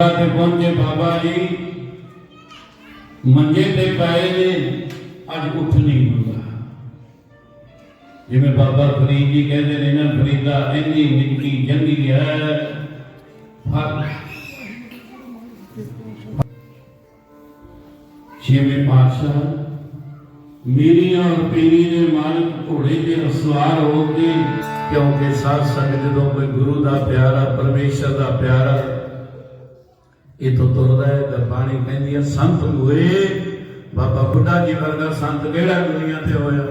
ਤੇ ਪਹੁੰਚੇ ਬਾਬਾ ਜੀ ਮੰਜੇ ਤੇ ਪਏ ਨੇ ਅੱਜ ਉੱਠ ਨਹੀਂ ਹੁੰਦਾ ਜਿਵੇਂ ਬਾਬਾ ਫਰੀਦ ਜੀ ਕਹਿੰਦੇ ਨੇ ਨਾ ਫਰੀਦਾ ਇੰਨੀ ਨਿੱਕੀ ਜੰਗੀ ਹੈ ਫਰ ਛੇਵੇਂ ਪਾਤਸ਼ਾਹ ਮੇਰੀਆਂ ਔਰ ਪੀਰੀ ਦੇ ਮਾਲਕ ਘੋੜੇ ਤੇ ਅਸਵਾਰ ਹੋ ਕੇ ਕਿਉਂਕਿ ਸਾਧ ਸੰਗਤ ਜਦੋਂ ਕੋਈ ਗੁਰੂ ਦਾ ਪਿਆਰਾ ਪਰਮੇਸ਼ਰ ਦਾ ਪਿਆਰਾ ਇਥੋਂ ਤੁਰਦਾ ਹੈ ਗੁਰਬਾਣੀ ਕਹਿੰਦੀ ਹੈ, ਸੰਤ ਹੋਏ ਬਾਬਾ ਬੁੱਢਾ ਜੀ ਵਰਗਾ ਸੰਤ ਕਿਹੜਾ ਦੁਨੀਆ ਤੇ ਹੋਇਆ?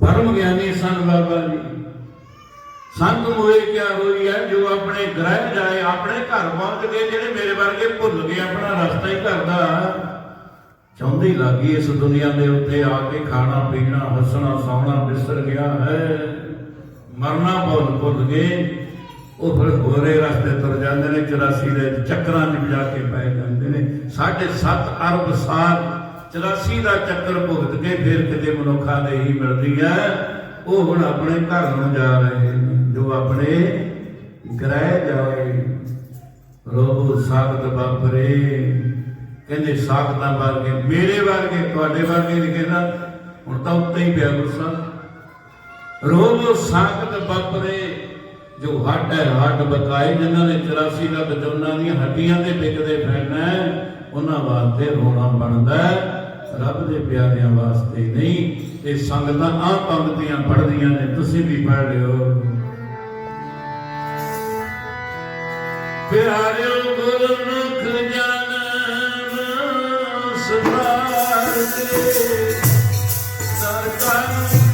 ਧਰਮ ਗਿਆਨੀ ਸੰਤ ਬਾਬਾ ਜੀ। ਸੰਤ ਹੋਏ ਕਿਆ ਹੋਈ ਹੈ? ਜੋ ਆਪਣੇ ਗ੍ਰਹਿ ਜਾਏ, ਆਪਣੇ ਘਰ ਪਹੁੰਚ ਗਏ ਜਿਹੜੇ ਮੇਰੇ ਵਰਗੇ ਭੁੱਲ ਗਏ, ਆਪਣਾ ਰਸਤਾ ਹੀ ਘਰ ਦਾ। ਚਾਹੁੰਦੀ ਲੱਗੀ ਇਸ ਦੁਨੀਆ ਦੇ ਉੱਤੇ ਆ ਕੇ ਖਾਣਾ, ਪੀਣਾ, ਹੱਸਣਾ, ਸੌਣਾ ਵਿਸਰ ਗਿਆ ਹੈ। ਮਰਨਾ ਭੁੱਲ ਭੁੱਲ ਗਏ ਉਹ ਫਿਰ ਹੋਰੇ ਰਸਤੇ ਤੁਰ ਜਾਂਦੇ ਨੇ 84 ਦੇ ਚੱਕਰਾਂ 'ਚ ਜਾ ਕੇ ਪੈ ਜਾਂਦੇ ਨੇ। 7.5 ਅਰਬ ਸਾਲ 84 ਦਾ ਚੱਕਰ ਭੁਗਤ ਕੇ ਫਿਰ ਕਿਤੇ ਮਨੁੱਖਾਂ ਦੇ ਹੀ ਮਿਲਦੀ ਹੈ ਉਹ ਹੁਣ ਆਪਣੇ ਘਰ ਨੂੰ ਜਾ ਰਹੇ ਨੇ, ਜੋ ਆਪਣੇ ਗ੍ਰਹਿ ਜਾਏ। ਰੋਬੋ ਸਾਖਤ ਬਾਪਰੇ ਕਹਿੰਦੇ ਸਾਖਤਾਂ ਵਰਗੇ, ਮੇਰੇ ਵਰਗੇ, ਤੁਹਾਡੇ ਵਰਗੇ ਨਹੀਂ ਕਹਿੰਦਾ, ਹੁਣ ਤਾਂ ਉੱਤੇ ਹੀ ਪਿਆ ਗੁੱਸਾ। ਰੋਬੋ ਸਾਖਤ ਬਾਪਰੇ ਜੋ ਹੱਡ ਹੈ, ਹੱਡ ਬਕਾਏ ਜਿਨ੍ਹਾਂ ਨੇ 84 ਲੱਖ ਜੋਨਾਂ ਦੀਆਂ ਹੱਡੀਆਂ ਤੇ ਵਿਕਦੇ ਫਿਰਨਾ ਉਹਨਾਂ ਵਾਸਤੇ ਰੋਣਾ ਬਣਦਾ ਰੱਬ ਦੇ ਪਿਆਰਿਆਂ ਵਾਸਤੇ ਨਹੀਂ, ਤੇ ਸੰਗਤਾਂ ਆਹ ਪੰਕਤੀਆਂ ਪੜ੍ਹਦੀਆਂ ਨੇ, ਤੁਸੀਂ ਵੀ ਪੜ੍ਹ ਲਿਓ। ਪਿਆਰਿਓ ਗੁਰਮੁਖ ਜਨਮ ਸੁਭਾਰ ਦੇ ਸਰਕਾਰ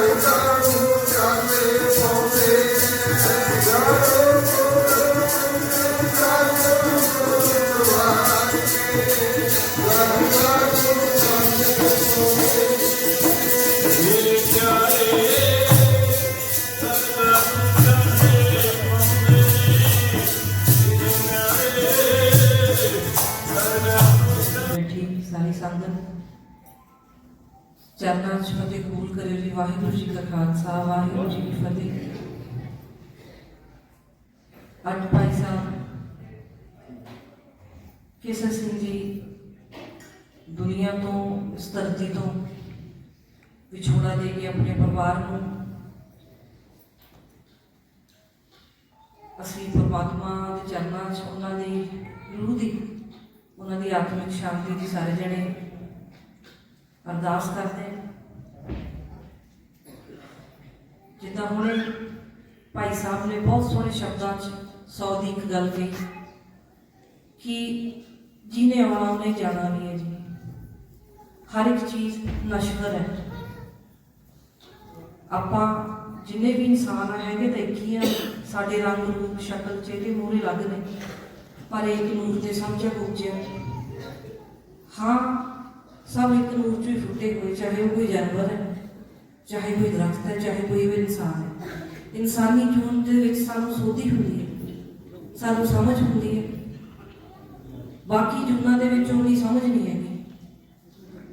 ਮੇਰੇ ਚਰਨਾਂ 'ਚ ਫਤਿਹ ਕਬੂਲ ਕਰਿਓ ਜੀ। ਵਾਹਿਗੁਰੂ ਜੀ ਕਾ ਖਾਲਸਾ, ਵਾਹਿਗੁਰੂ ਜੀ ਕੀ ਫਤਿਹ। ਅੱਜ ਭਾਈ ਸਾਹਿਬ ਕੇਸਰ ਸਿੰਘ ਜੀ ਦੁਨੀਆ ਤੋਂ, ਇਸ ਧਰਤੀ ਤੋਂ ਵਿਛੋੜਾ ਦੇ ਕੇ ਆਪਣੇ ਪਰਿਵਾਰ ਨੂੰ ਅਸੀਂ ਪਰਮਾਤਮਾ ਦੇ ਚਰਨਾਂ 'ਚ ਉਹਨਾਂ ਦੀ ਰੂਹ ਦੀ, ਉਹਨਾਂ ਦੀ ਆਤਮਿਕ ਸ਼ਾਂਤੀ ਦੀ ਸਾਰੇ ਜਣੇ ਅਰਦਾਸ ਕਰਦੇ ਹਾਂ। ਜਿੱਦਾਂ ਹੁਣੇ ਭਾਈ ਸਾਹਿਬ ਨੇ ਬਹੁਤ ਸੋਹਣੇ ਸ਼ਬਦਾਂ 'ਚ ਸੌ ਦੀ ਇੱਕ ਗੱਲ ਕਹੀ ਕਿ ਜਿਹਨੇ ਆਉਣਾ, ਉਹਨੇ ਜਾਣਾ ਨਹੀਂ ਹੈ ਜੀ। ਹਰ ਇੱਕ ਚੀਜ਼ ਨਸ਼ਵਰ ਹੈ। ਆਪਾਂ ਜਿੰਨੇ ਵੀ ਇਨਸਾਨ ਹੈਗੇ ਤਾਂ ਇੱਕ ਹੀ ਆ, ਸਾਡੇ ਰੰਗ ਰੂਪ, ਸ਼ਕਲ, ਚਿਹਰੇ, ਮੂਹਰੇ ਲੱਗ ਨੇ, ਪਰ ਇੱਕ ਨੂਰ ਦੇ ਸਮਝਿਆ ਪੁੱਜਿਆ ਹਾਂ ਸਭ ਇੱਕ ਨੂਰ ਚੋਂ ਹੀ ਫੁੱਟੇ ਹੋਏ, ਚਾਹੇ ਉਹ ਕੋਈ ਜਾਨਵਰ ਹੈ, ਚਾਹੇ ਕੋਈ ਦਰਖਤ ਹੈ, ਚਾਹੇ ਕੋਈ ਵੀ ਇਨਸਾਨ ਹੈ। ਇਨਸਾਨੀ ਜੂਨ ਦੇ ਵਿੱਚ ਸਾਨੂੰ ਸੋਧੀ ਹੁੰਦੀ ਹੈ, ਸਾਨੂੰ ਸਮਝ ਹੁੰਦੀ ਹੈ। ਬਾਕੀ ਜੂਨਾਂ ਦੇ ਵਿੱਚ ਉਹਦੀ ਸਮਝ ਨਹੀਂ ਹੈਗੀ।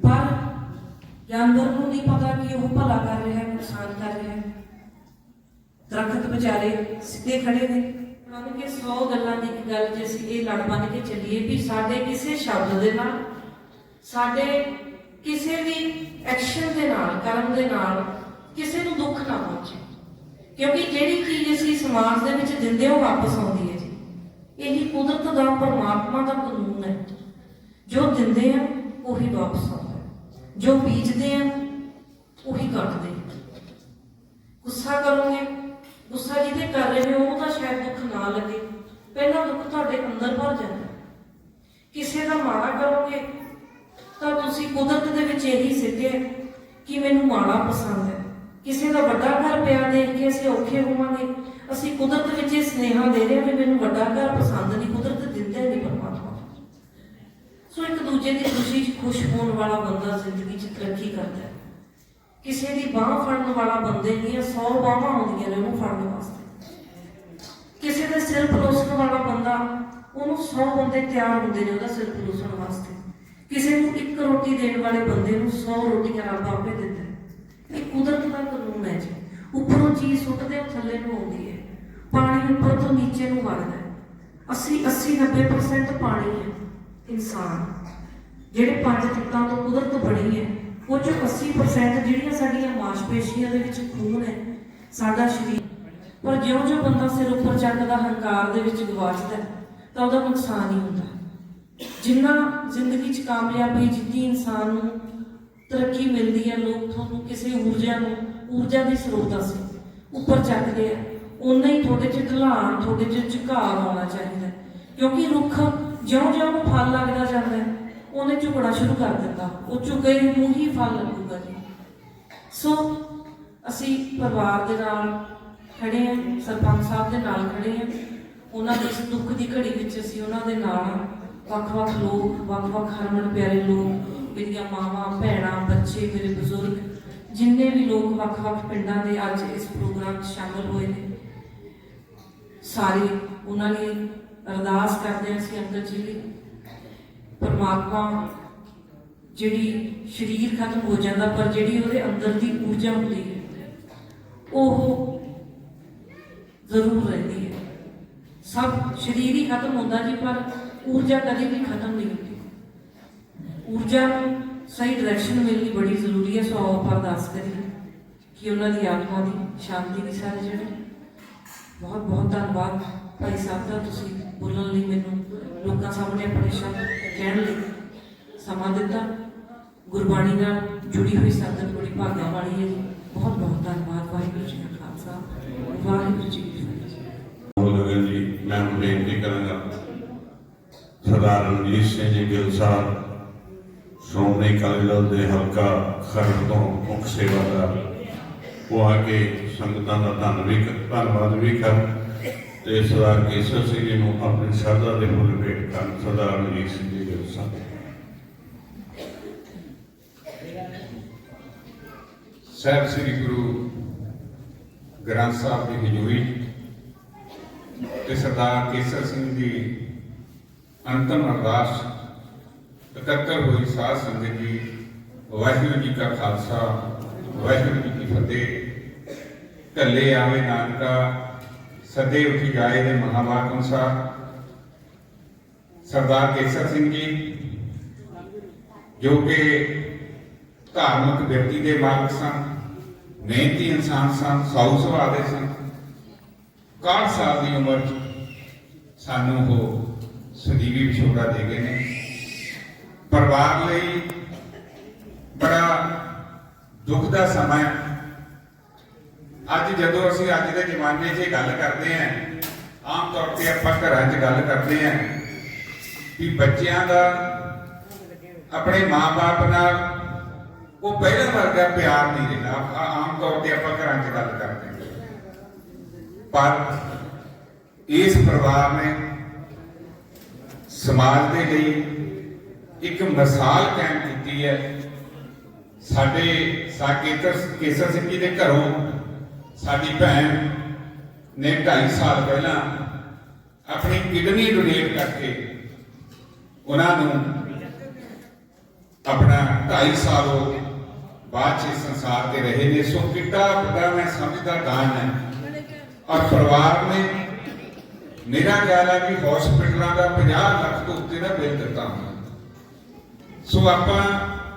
ਪਰ ਜਾਨਵਰ ਨੂੰ ਨਹੀਂ ਪਤਾ ਕਿ ਉਹ ਭਲਾ ਕਰ ਰਿਹਾ ਹੈ, ਨੁਕਸਾਨ ਕਰ ਰਿਹਾ ਹੈ। ਦਰਖਤ ਵਿਚਾਰੇ ਸਿੱਧੇ ਖੜੇ ਨੇ। ਮੰਨ ਕੇ 100 ਗੱਲਾਂ ਦੀ ਇੱਕ ਗੱਲ ਜੇ ਅਸੀਂ ਇਹ ਲੜ ਬਣ ਕੇ ਚੱਲੀਏ ਵੀ ਸਾਡੇ ਕਿਸੇ ਸ਼ਬਦ ਦੇ ਨਾਲ ਸਾਡੇ ਕਿਸੇ ਵੀ ਐਕਸ਼ਨ ਦੇ ਨਾਲ, ਕਰਮ ਦੇ ਨਾਲ ਕਿਸੇ ਨੂੰ ਦੁੱਖ ਨਾ ਪਹੁੰਚੇ। ਕਿਉਂਕਿ ਜਿਹੜੀ ਚੀਜ਼ ਅਸੀਂ ਸਮਾਜ ਦੇ ਵਿੱਚ ਦਿੰਦੇ ਹਾਂ, ਉਹ ਵਾਪਸ ਆਉਂਦੀ ਹੈ ਜੀ। ਇਹੀ ਕੁਦਰਤ ਦਾ, ਪਰਮਾਤਮਾ ਦਾ ਕਾਨੂੰਨ ਹੈ। ਜੋ ਦਿੰਦੇ ਆ, ਉਹੀ ਵਾਪਸ ਆਉਂਦਾ ਜੋ ਬੀਜਦੇ ਆ, ਉਹੀ ਕੱਟਦੇ ਗੁੱਸਾ ਕਰੋਗੇ, ਗੁੱਸਾ ਜਿਹਦੇ ਕਰ ਰਹੇ ਹੋ ਉਹਦਾ ਸ਼ਾਇਦ ਦੁੱਖ ਨਾ ਲੱਗੇ। ਪਹਿਲਾਂ ਦੁੱਖ ਤੁਹਾਡੇ ਅੰਦਰ ਭਰ ਜਾਂਦਾ ਕਿਸੇ ਦਾ ਮਾੜਾ ਕਰੋਗੇ ਤਾਂ ਤੁਸੀਂ ਕੁਦਰਤ ਦੇ ਵਿੱਚ ਇਹੀ ਸਿੱਟਿਆ ਕਿ ਮੈਨੂੰ ਮਾੜਾ ਪਸੰਦ ਹੈ। ਕਿਸੇ ਦਾ ਵੱਡਾ ਘਰ ਪਿਆ ਦੇਖ ਕੇ ਅਸੀਂ ਔਖੇ ਹੋਵਾਂਗੇ। ਅਸੀਂ ਕੁਦਰਤ ਵਿੱਚ ਇਹ ਸਨੇਹਾ ਦੇ ਰਹੇ ਹਾਂ ਵੀ ਮੈਨੂੰ ਵੱਡਾ ਘਰ ਪਸੰਦ ਨਹੀਂ, ਕੁਦਰਤ ਦਿੰਦਾ ਨਹੀਂ ਪਰਮਾਤਮਾ। ਸੋ ਇੱਕ ਦੂਜੇ ਦੀ ਖੁਸ਼ੀ 'ਚ ਖੁਸ਼ ਹੋਣ ਵਾਲਾ ਬੰਦਾ ਜ਼ਿੰਦਗੀ 'ਚ ਤਰੱਕੀ ਕਰਦਾ ਹੈ। ਕਿਸੇ ਦੀ ਬਾਹ ਫੜਨ ਵਾਲਾ ਬੰਦੇ ਦੀਆਂ 100 ਬਾਹਾਂ ਹੁੰਦੀਆਂ ਨੇ ਉਹਨੂੰ ਫੜਨ ਵਾਸਤੇ। ਕਿਸੇ ਦੇ ਸਿਰ ਪਲੋਸਣ ਵਾਲਾ ਬੰਦਾ, ਉਹਨੂੰ 100 ਬੰਦੇ ਤਿਆਰ ਹੁੰਦੇ ਨੇ ਉਹਦਾ ਸਿਰ ਪਲੋਸਣ ਵਾਸਤੇ। ਕਿਸੇ ਨੂੰ ਇੱਕ ਰੋਟੀ ਦੇਣ ਵਾਲੇ ਬੰਦੇ ਨੂੰ 100 ਰੋਟੀਆਂ ਰੱਬ ਆਪੇ ਦਿੰਦਾ ਹੈ। ਇਹ ਕੁਦਰਤ ਦਾ ਕਾਨੂੰਨ ਹੈ ਜੀ। ਉੱਪਰੋਂ ਚੀਜ਼ ਸੁੱਟਦੇ ਉਹ ਥੱਲੇ ਨੂੰ ਆਉਂਦੀ ਹੈ। ਪਾਣੀ ਉੱਪਰ ਤੋਂ ਨੀਚੇ ਨੂੰ ਵਗਦਾ ਹੈ। 80 80 90% ਪਾਣੀ ਹੈ ਇਨਸਾਨ। ਜਿਹੜੇ ਪੰਜ ਤੱਤਾਂ ਤੋਂ ਕੁਦਰਤ ਬਣੀ ਹੈ, ਉਹ ਚੋਂ 80% ਜਿਹੜੀਆਂ ਸਾਡੀਆਂ ਮਾਸਪੇਸ਼ੀਆਂ ਦੇ ਵਿੱਚ ਖੂਨ ਹੈ, ਸਾਡਾ ਸਰੀਰ। ਪਰ ਜਿਉਂ-ਜਿਉਂ ਬੰਦਾ ਸਿਰ ਉੱਪਰ ਚੱਕਦਾ ਹੰਕਾਰ ਦੇ ਵਿੱਚ ਗਵਾਚਦਾ ਤਾਂ ਉਹਦਾ ਨੁਕਸਾਨ ਹੀ ਹੁੰਦਾ ਜਿੰਨਾ ਜ਼ਿੰਦਗੀ 'ਚ ਕਾਮਯਾਬੀ ਜਿੱਦੀ ਇਨਸਾਨ ਨੂੰ ਤਰੱਕੀ ਮਿਲਦੀ ਹੈ, ਲੋਕ ਤੁਹਾਨੂੰ ਕਿਸੇ ਊਰਜਾ ਨੂੰ, ਊਰਜਾ ਦੇ ਸਰੋਤ ਸੀ ਉੱਪਰ ਚੱਕਦੇ ਆ। ਉਨਾ ਹੀ ਤੁਹਾਡੇ 'ਚ ਢਲਾਣ ਤੁਹਾਡੇ 'ਚ ਝੁਕਾਅ ਆਉਣਾ ਚਾਹੀਦਾ ਕਿਉਂਕਿ ਰੁੱਖ ਜਿਉਂ-ਜਿਉਂ ਫਲ ਲੱਗਦਾ ਜਾਂਦਾ ਉਹਨੇ ਝੁਕਣਾ ਸ਼ੁਰੂ ਕਰ ਦਿੰਦਾ ਉਹ ਝੁਕੇ ਨੂੰ ਹੀ ਫਲ ਲੱਗੂਗਾ ਜੀ। ਸੋ ਅਸੀਂ ਪਰਿਵਾਰ ਦੇ ਨਾਲ ਖੜੇ ਹਾਂ, ਸਰਪੰਚ ਸਾਹਿਬ ਦੇ ਨਾਲ ਖੜੇ ਹਾਂ। ਉਹਨਾਂ ਦੇ ਇਸ ਦੁੱਖ ਦੀ ਘੜੀ ਵਿੱਚ ਅਸੀਂ ਉਹਨਾਂ ਦੇ ਨਾਲ ਹਾਂ। ਵੱਖ-ਵੱਖ ਲੋਕ ਵੱਖ-ਵੱਖ ਹਰਮਨ ਪਿਆਰੇ ਲੋਕ, ਮੇਰੀਆਂ ਮਾਵਾਂ, ਭੈਣਾਂ, ਬੱਚੇ, ਮੇਰੇ ਬਜ਼ੁਰਗ, ਜਿੰਨੇ ਵੀ ਲੋਕ ਵੱਖ-ਵੱਖ ਪਿੰਡਾਂ ਦੇ ਅੱਜ ਇਸ ਪ੍ਰੋਗਰਾਮ 'ਚ ਸ਼ਾਮਲ ਹੋਏ ਨੇ, ਸਾਰੇ ਉਹਨਾਂ ਲਈ ਅਰਦਾਸ ਕਰਦੇ ਹਾਂ ਅਸੀਂ ਅੰਦਰ ਜੀ ਲਈ ਪਰਮਾਤਮਾ ਜਿਹੜੀ ਸਰੀਰ ਖਤਮ ਹੋ ਜਾਂਦਾ, ਪਰ ਜਿਹੜੀ ਉਹਦੇ ਅੰਦਰ ਦੀ ਊਰਜਾ ਹੁੰਦੀ ਹੈ, ਉਹ ਜ਼ਰੂਰ ਰਹਿੰਦੀ ਹੈ। ਸਭ ਸਰੀਰ ਹੀ ਖਤਮ ਹੁੰਦਾ ਜੀ, ਪਰ ਊਰਜਾ ਕਦੇ ਵੀ ਖਤਮ ਨਹੀਂ ਹੁੰਦੀ। ਊਰਜਾ ਨੂੰ ਸਹੀ ਡਾਇਰੈਕਸ਼ਨ ਮਿਲਣੀ ਬੜੀ ਜ਼ਰੂਰੀ ਹੈ, ਸੋ ਆਓ ਆਪਾਂ ਅਰਦਾਸ ਕਰੀਏ ਕਿ ਉਹਨਾਂ ਦੀ ਆਤਮਾ ਦੀ ਸ਼ਾਂਤੀ ਦੀ ਸਾਰੇ ਜਿਹੜੇ। ਬਹੁਤ ਬਹੁਤ ਧੰਨਵਾਦ ਭਾਈ ਸਾਹਿਬ ਦਾ, ਤੁਸੀਂ ਬੋਲਣ ਲਈ ਮੈਨੂੰ ਲੋਕਾਂ ਸਾਹਮਣੇ ਆਪਣੇ ਸ਼ਬਦ ਕਹਿਣ ਲਈ ਸਮਾਂ ਦਿੱਤਾ। ਗੁਰਬਾਣੀ ਨਾਲ ਜੁੜੀ ਹੋਈ ਸੰਗਤ ਬੜੀ ਭਾਗਾਂ ਵਾਲੀ ਹੈ ਜੀ। ਬਹੁਤ ਬਹੁਤ ਧੰਨਵਾਦ, ਵਾਹਿਗੁਰੂ ਜੀ ਕਾ ਖਾਲਸਾ, ਵਾਹਿਗੁਰੂ ਸਰਦਾਰ ਰਣਜੀਤ ਸਿੰਘ ਜੀ ਗਿੱਲ ਸਾਹਿਬ ਸ਼੍ਰੋਮਣੀ ਅਕਾਲੀ ਦਲ ਦੇ ਹਲਕਾ ਖਰੜ ਤੋਂ ਮੁੱਖ ਸੇਵਾਦਾਰ। ਉਹ ਆ ਕੇ ਸੰਗਤਾਂ ਦਾ ਧੰਨ ਵੀ ਧੰਨਵਾਦ ਵੀ ਕਰ ਤੇ ਸਰਦਾਰ ਕੇਸਰ ਸਿੰਘ ਜੀ ਨੂੰ ਆਪਣੀ ਸ਼ਰਧਾ ਦੇ ਫੁੱਲ ਭੇਟ ਕਰਨ ਸਰਦਾਰ ਰਣਜੀਤ ਸਿੰਘ ਜੀ ਗਿੱਲ ਸਾਹਿਬ। ਸਾਹਿਬ ਸ੍ਰੀ ਗੁਰੂ ਗ੍ਰੰਥ ਸਾਹਿਬ ਦੀ ਹਜ਼ੂਰੀ ਤੇ ਸਰਦਾਰ ਕੇਸਰ ਸਿੰਘ ਜੀ ਅੰਤਮ ਅਰਦਾਸ, ਇਕੱਤਰ ਹੋਈ ਸਾਧ ਸੰਗਤ ਜੀ, ਵਾਹਿਗੁਰੂ ਜੀ ਕਾ ਖਾਲਸਾ, ਵਾਹਿਗੁਰੂ ਜੀ ਕੀ ਫਤਿਹ। ਕੱਲੇ ਆਵੇ ਨਾਨਕਾ, ਸਦੇ ਉਠੀ ਜਾਏ ਦੇ ਮਹਾਵਾਕ ਅਨੁਸਾਰ ਸਰਦਾਰ ਕੇਸਰ ਸਿੰਘ ਜੀ, ਜੋ ਕਿ ਧਾਰਮਿਕ ਵਿਅਕਤੀ ਦੇ ਮਾਲਕ ਸਨ, ਮਿਹਨਤੀ ਇਨਸਾਨ ਸਨ, ਸਾਊ ਸੁਭਾਅ ਦੇ ਸਨ। 61 ਸਾਲ ਦੀ ਉਮਰ 'ਚ ਸਾਨੂੰ ਉਹ ਸਦੀਵੀ ਵਿਛੋੜਾ ਦੇ ਗਏ ਨੇ। ਪਰਿਵਾਰ ਲਈ ਬੜਾ ਦੁੱਖ ਦਾ ਸਮਾਂ ਹੈ। ਅੱਜ ਜਦੋਂ ਅਸੀਂ ਅੱਜ ਦੇ ਜ਼ਮਾਨੇ 'ਚ ਇਹ ਗੱਲ ਕਰਦੇ ਆਂ ਆਮ ਤੌਰ ਤੇ ਆਪਾਂ ਘਰਾਂ 'ਚ ਗੱਲ ਕਰਦੇ ਆਂ ਕਿ ਬੱਚਿਆਂ ਦਾ ਆਪਣੇ ਮਾਪੇ ਨਾਲ ਉਹ ਪਹਿਲਾਂ ਵਰਗਾ ਪਿਆਰ ਨਹੀਂ ਰਿਹਾ। ਆਮ ਤੌਰ ਤੇ ਆਪਾਂ ਘਰਾਂ 'ਚ ਗੱਲ ਕਰਦੇ ਹਾਂ। ਪਰ ਇਸ ਪਰਿਵਾਰ ਨੇ ਸਮਾਜ ਦੇ ਲਈ ਇੱਕ ਮਿਸਾਲ ਕਾਇਮ ਕੀਤੀ ਹੈ। ਸਾਡੇ ਸਾਕੇਤਰ ਕੇਸਰ ਸਿੰਘ ਜੀ ਦੇ ਘਰੋਂ ਸਾਡੀ ਭੈਣ ਨੇ 2.5 ਸਾਲ ਪਹਿਲਾਂ ਆਪਣੀ ਕਿਡਨੀ ਡੋਨੇਟ ਕਰਕੇ ਉਹਨਾਂ ਨੂੰ ਆਪਣਾ 2.5 ਸਾਲ ਉਹ ਬਾਅਦ ਚ ਇਸ ਸੰਸਾਰ ਤੇ ਰਹੇ ਨੇ। ਸੋ ਕਿੱਡਾ ਵੱਡਾ ਮੈਂ ਸਮਝਦਾ ਦਾਨ ਹੈ ਔਰ ਪਰਿਵਾਰ ਨੇ ਮੇਰਾ ਖਿਆਲ ਹੈ ਕਿ ਹਸਪੀਟਲਾਂ ਦਾ 50 ਲੱਖ ਤੋਂ ਉੱਤੇ ਦਾ ਬਿੱਲ ਦਿੱਤਾ ਹੁੰਦਾ ਸੋ ਆਪਾਂ,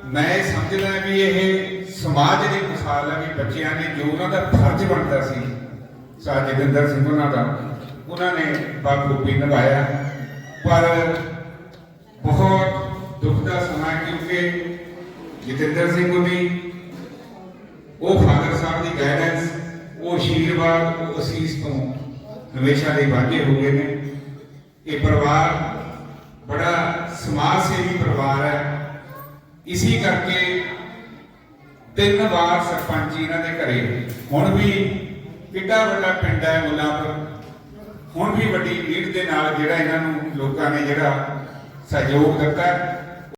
ਮੈਂ ਇਹ ਸਮਝਦਾ ਵੀ ਇਹ ਸਮਾਜ ਦੀ ਮਿਸਾਲ ਹੈ ਵੀ ਬੱਚਿਆਂ ਨੇ ਜੋ ਉਹਨਾਂ ਦਾ ਫਰਜ਼ ਬਣਦਾ ਸੀ ਸਾਹ ਜਗਿੰਦਰ ਸਿੰਘ ਉਹਨਾਂ ਦਾ, ਉਹਨਾਂ ਨੇ ਬਾਖੂਬੀ ਨਿਭਾਇਆ। ਪਰ ਬਹੁਤ ਦੁੱਖ ਦਾ ਸਮਾਂ ਕਿਉਂਕਿ ਜਤਿੰਦਰ ਸਿੰਘ ਉਹਦੀ, ਉਹ ਫਾਦਰ ਸਾਹਿਬ ਦੀ ਗਾਈਡੈਂਸ ਉਹ ਆਸ਼ੀਰਵਾਦ ਉਹ ਅਸੀਸ ਤੋਂ ਹਮੇਸ਼ਾ ਲਈ ਵਾਂਝੇ ਹੋ ਗਏ ਨੇ। ਇਹ ਪਰਿਵਾਰ ਬੜਾ ਸਮਾਜ ਸੇਵੀ ਪਰਿਵਾਰ ਹੈ। ਇਸੇ ਕਰਕੇ ਤਿੰਨ ਵਾਰ ਸਰਪੰਚੀ ਇਹਨਾਂ ਦੇ ਘਰੇ। ਹੁਣ ਵੀ ਕਿੱਡਾ ਵੱਡਾ ਪਿੰਡ ਹੈ ਮੁੱਲਾਂਪੁਰ। ਹੁਣ ਵੀ ਵੱਡੀ ਲੀਡ ਦੇ ਨਾਲ ਜਿਹੜਾ ਇਹਨਾਂ ਨੂੰ ਲੋਕਾਂ ਨੇ ਜਿਹੜਾ ਸਹਿਯੋਗ ਦਿੱਤਾ